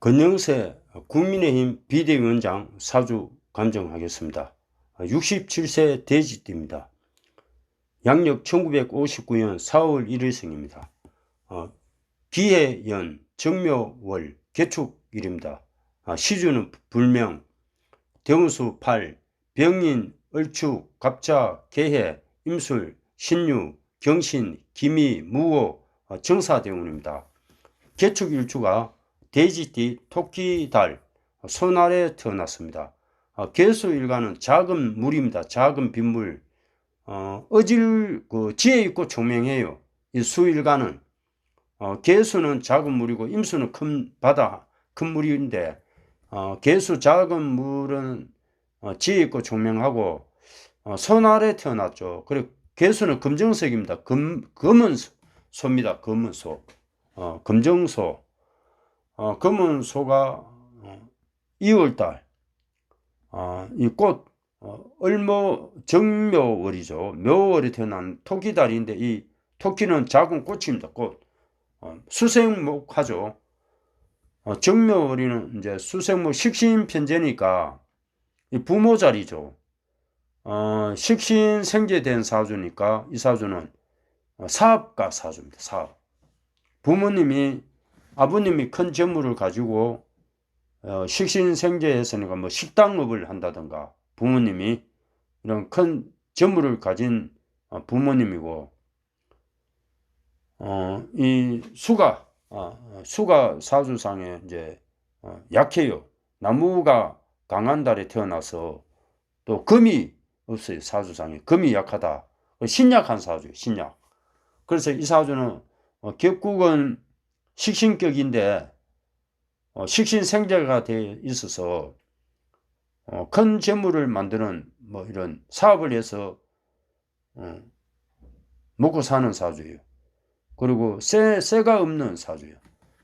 건영세 국민의힘 비대위원장 사주 감정하겠습니다. 67세 돼지띠입니다. 양력 1959년 4월 1일 생입니다. 어, 기해연 정묘월 개축일입니다. 아, 시주는 불명, 대운수 8, 병인, 얼축, 갑자, 개해, 임술, 신유, 경신, 기미, 무호, 어, 정사대운입니다. 개축일주가 돼지띠, 토끼달, 소날에 태어났습니다. 어, 개수 일가는 작은 물입니다. 작은 빗물. 어, 어질, 그, 지혜 있고 총명해요. 이 수일가는. 어, 개수는 작은 물이고 임수는 큰 바다, 큰 물인데, 어, 개수 작은 물은 어, 지혜 있고 총명하고, 어, 소날에 태어났죠. 그리고 개수는 검정색입니다. 금, 검은 소- 소입니다. 검은 소. 어, 검정소. 어, 검은 소가 어, 2월달 어, 이꽃 어, 얼모 정묘월이죠. 묘월에 태어난 토끼달인데 이 토끼는 작은 꽃입니다. 꽃 어, 수생목하죠. 어, 정묘월이는 이제 수생목 식신 편제니까 이 부모 자리죠. 어, 식신 생제된 사주니까 이 사주는 어, 사업가 사주입니다. 사업. 부모님이 아버님이 큰 재물을 가지고 어, 식신생제했으니까 뭐 식당업을 한다든가 부모님이 이런 큰 재물을 가진 어, 부모님이고 어, 이 수가 어, 수가 사주상에 이제 어, 약해요. 나무가 강한 달에 태어나서 또 금이 없어요. 사주상에 금이 약하다. 신약한 사주예요. 신약. 그래서 이 사주는 어, 격국은 식신격인데 어, 식신생제가 되어 있어서 어, 큰 재물을 만드는 뭐 이런 사업을 해서 어, 먹고 사는 사주예요. 그리고 쇠, 쇠가 없는 사주예요.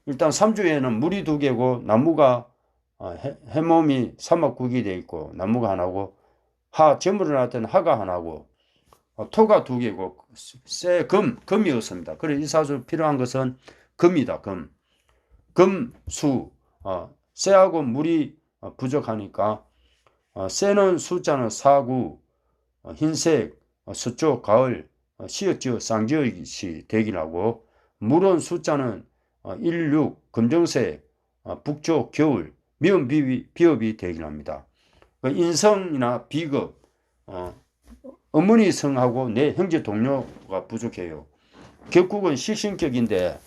일단 삼주에는 물이 두 개고 나무가 어, 해, 해몸이 사막국이 되어 있고 나무가 하나고 하 재물을 나타낸 하가 하나고 어, 토가 두 개고 쇠, 금, 금이 없습니다. 그래서 이 사주 필요한 것은 금이다. 금, 금, 수, 어, 쇠하고 물이 어, 부족하니까 어, 쇠는 숫자는 사구, 어, 흰색, 어, 서쪽, 가을, 어, 시옷지어 쌍지어시 대기하고 물은 숫자는 어, 16, 검정색, 어, 북쪽, 겨울, 미음 비비, 비업이 대기합니다. 그 인성이나 비급, 어, 어머니 성하고 내 형제 동료가 부족해요. 격국은 식신격인데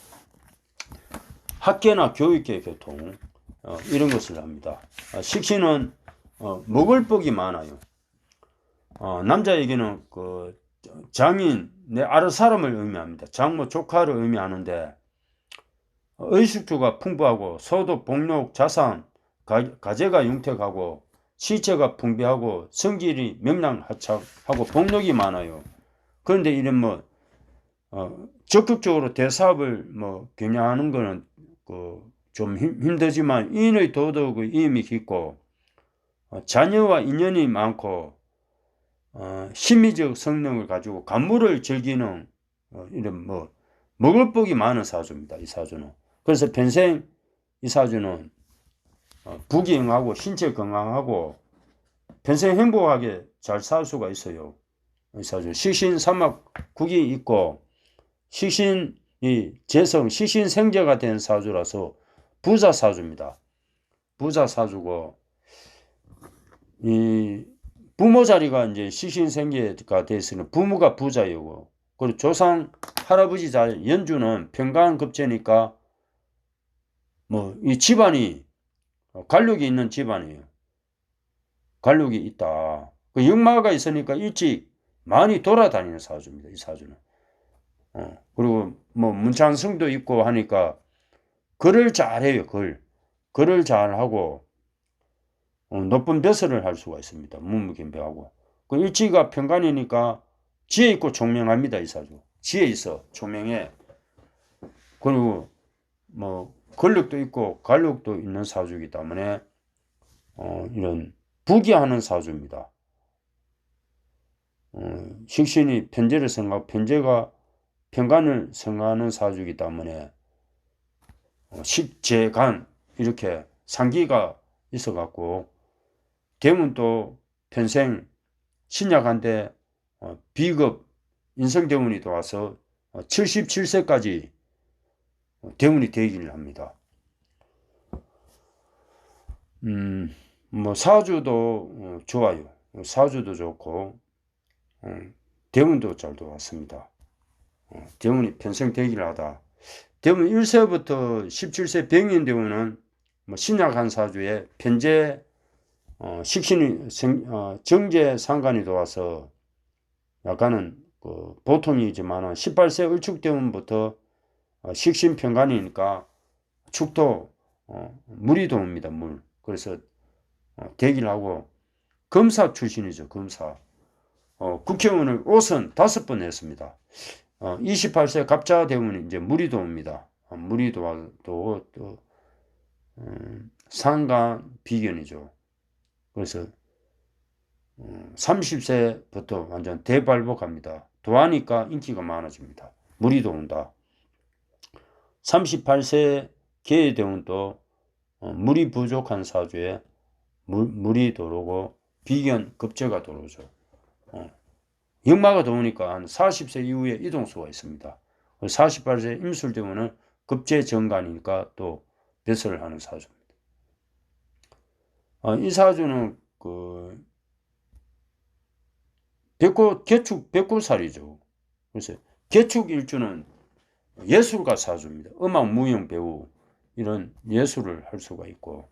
학계나 교육계 교통 어, 이런 것을 합니다. 어, 식신은 어, 먹을 복이 많아요. 어, 남자에게는 그 장인 내 아르사람을 의미합니다. 장모 조카를 의미하는데 어, 의식주가 풍부하고 소득 복록 자산 가, 가재가 융택하고 시체가 풍부하고 성질이 명랑하착하고 복록이 많아요. 그런데 이런 뭐 어, 적극적으로 대사업을 뭐 겨냥하는 거는 그 좀 힘들지만 인의 도덕의 힘이 깊고 어, 자녀와 인연이 많고 어, 심미적 성능을 가지고 간물을 즐기는 어, 이런 뭐 먹을 복이 많은 사주입니다. 이 사주는 그래서 평생 이 사주는 어, 부귀영하고 신체 건강하고 평생 행복하게 잘 살 수가 있어요. 이 사주 식신 사막 국이 있고 식신 이 재성 식신 생제가 된 사주라서 부자 사주입니다. 부자 사주고 이 부모 자리가 이제 식신 생제가 됐으니 부모가 부자이고 그리고 조상 할아버지 자리 연주는 평강 급제니까 뭐 이 집안이 관력이 있는 집안이에요. 관력이 있다. 그 역마가 있으니까 일찍 많이 돌아다니는 사주입니다. 이 사주는. 어, 그리고 뭐 문창성도 있고 하니까 글을 잘해요. 글. 글을 잘하고 어, 높은 벼슬을 할 수가 있습니다. 문무경배하고. 그 일지가 평간이니까 지혜 있고 총명합니다. 이 사주. 지혜 있어. 총명해. 그리고 뭐 권력도 있고 관력도 있는 사주이기 때문에 어, 이런 부귀하는 사주입니다. 어, 식신이 편제를 생각하고 편제가 평간을 생각하는 사주이기 때문에 어, 식재간 이렇게 상기가 있어 갖고 대문도 평생 신약한데 어, 비급 인성대문이 들어와서 77세까지 대문이 되기를 합니다. 음, 뭐 사주도 어, 좋아요. 사주도 좋고 어, 대문도 잘 들어왔습니다. 어, 대문이 평생 되기를 하다. 대문 1세부터 17세 병인 대문은 뭐 신약한 사주에 편제 어, 식신이 생, 어, 정제 상관이 들어와서 약간은 그 보통이지만 18세 을축대문부터 어, 식신평간이니까 축토 어, 물이 들어옵니다. 물. 그래서 어, 대기를 하고 검사 출신이죠. 검사. 어, 국회의원을 5선 다섯 번 했습니다. 어, 28세 갑자 대문이 이제 들어옵니다. 어, 들어와도 또 음, 상간 비견이죠. 그래서 30세부터 완전 대발복합니다. 도하니까 인기가 많아집니다. 물이 들어온다. 38세 개의대운 또 어, 물이 부족한 사주에 물, 물이 들어오고 비견 급제가 들어오죠. 어. 역마가 들어오니까 한 40세 이후에 이동수가 있습니다. 48세 임술대운은 급제 정관이니까 또 배설을 하는 사주입니다. 어, 이 사주는 그 백골 개축 백골살이죠. 그래서 개축 일주는 예술가 사주입니다. 음악 무용 배우 이런 예술을 할 수가 있고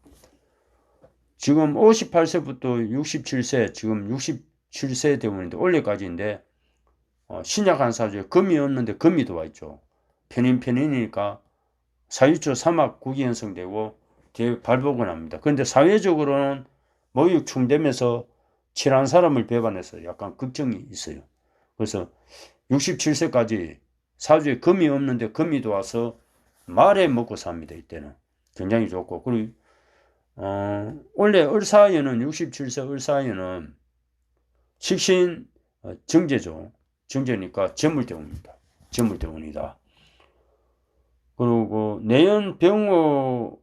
지금 58세부터 67세 지금 67세 대문인데 올해까지인데 어, 신약한 사주에 금이 없는데 금이 들어와 있죠. 편인 편인이니까 사유초 사막 국이 형성되고 대발복을 합니다. 그런데 사회적으로는 모욕 충되면서 칠한 사람을 배반해서 약간 걱정이 있어요. 그래서 67세까지 사주에 금이 없는데 금이 들어와서 말에 먹고 삽니다. 이때는 굉장히 좋고 그리고 어, 원래 을사연은 67세 을사연은 식신 어, 정제죠. 정제니까 전물대운입니다. 전물대운이다. 그리고 내연 병호연도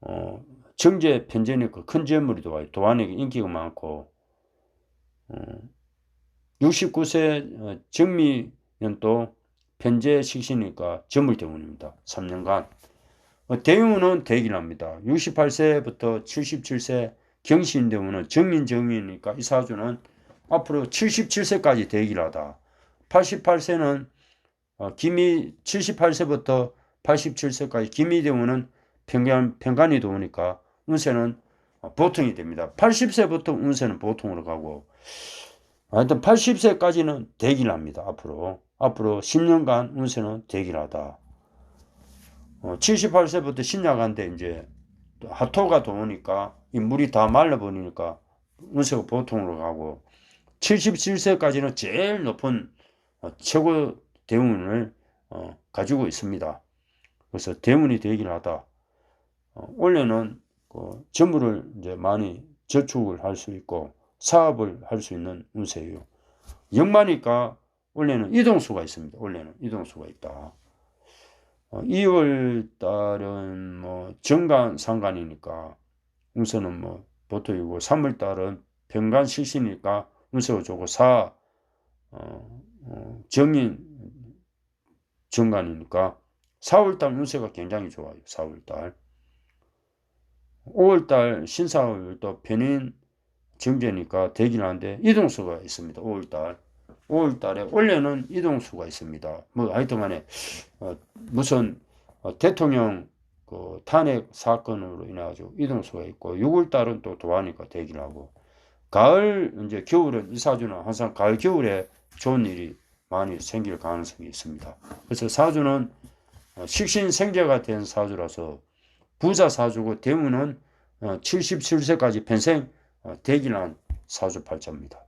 어, 정제 편제니까 큰 재물이 들어와요. 도안에게 인기가 많고 어, 69세 어, 정미연도 편제 식시니까 전물 때문입니다. 3년간. 어, 대운은 대기랍니다. 68세부터 77세 경신 대운은 정인 정이니까 이 사주는 앞으로 77세까지 대기하다. 88세는 어, 기미 78세부터 87세까지 기미 대운은 평간, 평간이 도우니까 운세는 보통이 됩니다. 80세부터 운세는 보통으로 가고 하여튼 80세까지는 대기를 합니다. 앞으로. 앞으로 10년간 운세는 대기를 하다. 어, 78세부터 신약한데 이제 하토가 도우니까 이 물이 다 말라버리니까 운세가 보통으로 가고 77세까지는 제일 높은 어, 최고 대운을 어, 가지고 있습니다. 그래서 대운이 되기를 하다. 어, 원래는 그 전부를 이제 많이 저축을 할 수 있고 사업을 할 수 있는 운세예요. 역마니까 원래는 이동수가 있습니다. 원래는 이동수가 있다. 어, 2월 달은 뭐 정간 상간이니까 운세는 뭐 보통이고 3월 달은 병간 실시니까 운세가 좋고 4 어, 어, 정인 정간이니까 4월 달 운세가 굉장히 좋아요. 4월 달. 5월 달 신사월도 편인 정제니까 되긴 한데 이동수가 있습니다. 5월 달. 5월달에 원래는 이동수가 있습니다. 뭐 하여튼 간에 어, 무슨 어, 대통령 그 탄핵 사건으로 인해 가지고 이동수가 있고 6월달은 또 도하니까 되긴 하고 가을 이제 겨울은 이사주는 항상 가을 겨울에 좋은 일이 많이 생길 가능성이 있습니다. 그래서 사주는 어, 식신생제가 된 사주라서 부자 사주고 대문은 77세까지 어, 평생 어, 대기한 사주 팔자입니다.